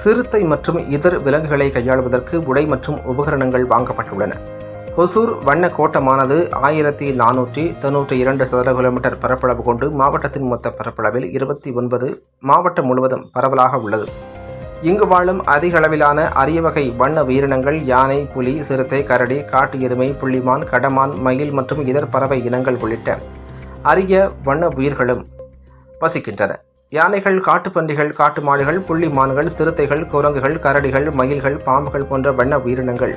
சிறுத்தை மற்றும் இதர் விலங்குகளை கையாளுவதற்கு உடை மற்றும் உபகரணங்கள் வாங்கப்பட்டுள்ளன. ஒசூர் வண்ண கோட்டமானது ஆயிரத்தி நானூற்றி தொன்னூற்றி இரண்டு சதுர கிலோமீட்டர் பரப்பளவு கொண்டு மாவட்டத்தின் மொத்த பரப்பளவில் இருபத்தி ஒன்பது மாவட்டம் முழுவதும் பரவலாக உள்ளது. இங்கு வாழும் அதிக அளவிலான அரிய வகை வண்ண உயிரினங்கள் யானை புலி சிறுத்தை கரடி காட்டு எருமை புள்ளிமான் கடமான் மயில் மற்றும் இதர் பறவை இனங்கள் உள்ளிட்ட அரிய வண்ண உயிர்களும் வசிக்கின்றன. யானைகள் காட்டுப்பன்றிகள் காட்டு மாடுகள் புள்ளிமான்கள் சிறுத்தைகள் குரங்குகள் கரடிகள் மயில்கள் பாம்புகள் போன்ற வண்ண உயிரினங்கள்.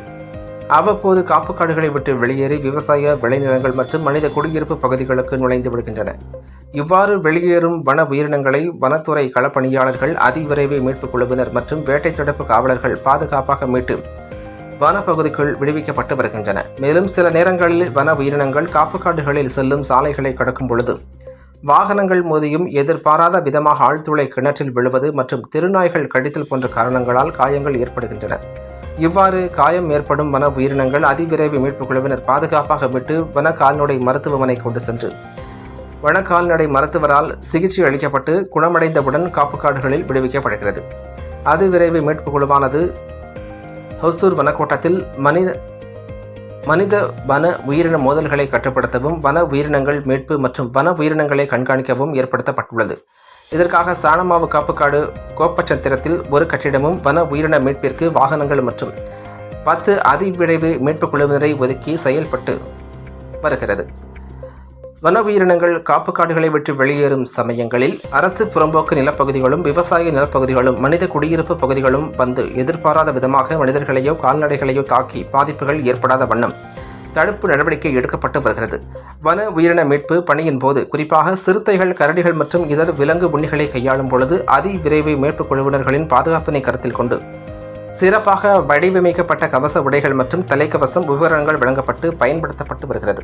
அவ்வப்போது காப்புக்காடுகளை விட்டு வெளியேறி விவசாய விளைநிலங்கள் மற்றும் மனித குடியிருப்பு பகுதிகளுக்கு நுழைந்து விடுகின்றன. இவ்வாறு வெளியேறும் வன உயிரினங்களை வனத்துறை களப்பணியாளர்கள் அதிவிரைவு மீட்புக் குழுவினர் மற்றும் வேட்டை தடுப்பு காவலர்கள் பாதுகாப்பாக மீட்டு வனப்பகுதிக்குள் விடுவிக்கப்பட்டு வருகின்றன. மேலும் சில நேரங்களில் வன உயிரினங்கள் காப்புக்காடுகளில் செல்லும் சாலைகளை கடக்கும் பொழுது வாகனங்கள் மோதியும் எதிர்பாராத விதமாக ஆழ்துளை கிணற்றில் விழுவது மற்றும் திருநாய்கள் கடித்தல் போன்ற காரணங்களால் காயங்கள் ஏற்படுகின்றன. இவ்வாறு காயம் ஏற்படும் வன உயிரினங்கள் அதிவிரைவு மீட்புக் குழுவினர் பாதுகாப்பாக விட்டு வன கால்நடை மருத்துவமனை கொண்டு சென்று வன கால்நடை மருத்துவரால் சிகிச்சை அளிக்கப்பட்டு குணமடைந்தவுடன் காப்புக்காடுகளில் விடுவிக்கப்படுகிறது. அதிவிரைவு மீட்புக் குழுவானது ஹொசூர் வனக்கோட்டத்தில் மனித மனித வன உயிரின மோதல்களை கட்டுப்படுத்தவும் வன உயிரினங்கள் மீட்பு மற்றும் வன உயிரினங்களை கண்காணிக்கவும் ஏற்படுத்தப்பட்டுள்ளது. இதற்காக சாணமாவு காப்புக்காடு கோப்பச்சத்திரத்தில் ஒரு கட்டிடமும் வன உயிரின மீட்பிற்கு வாகனங்கள் மற்றும் பத்து அதிவிரைவு மீட்புக் குழுவினரை ஒதுக்கி செயல்பட்டு வருகிறது. வன உயிரினங்கள் காப்புக்காடுகளை விட்டு வெளியேறும் சமயங்களில் அரசு புறம்போக்கு நிலப்பகுதிகளும் விவசாய நிலப்பகுதிகளும் மனித குடியிருப்பு பகுதிகளும் வந்து எதிர்பாராத விதமாக மனிதர்களையோ கால்நடைகளையோ தாக்கி பாதிப்புகள் ஏற்படாத வண்ணம் தடுப்பு நடவடிக்கை எடுக்கப்பட்டு வருகிறது. வன உயிரின மீட்பு பணியின் போது குறிப்பாக சிறுத்தைகள் கரடிகள் மற்றும் இதர விலங்கு உண்ணிகளை கையாளும் பொழுது அதி விரைவு மீட்புக் குழுவினர்களின் பாதுகாப்பினை கருத்தில் கொண்டு சிறப்பாக வடிவமைக்கப்பட்ட கவச உடைகள் மற்றும் தலைக்கவசம் விவரங்கள் வழங்கப்பட்டு பயன்படுத்தப்பட்டு வருகிறது.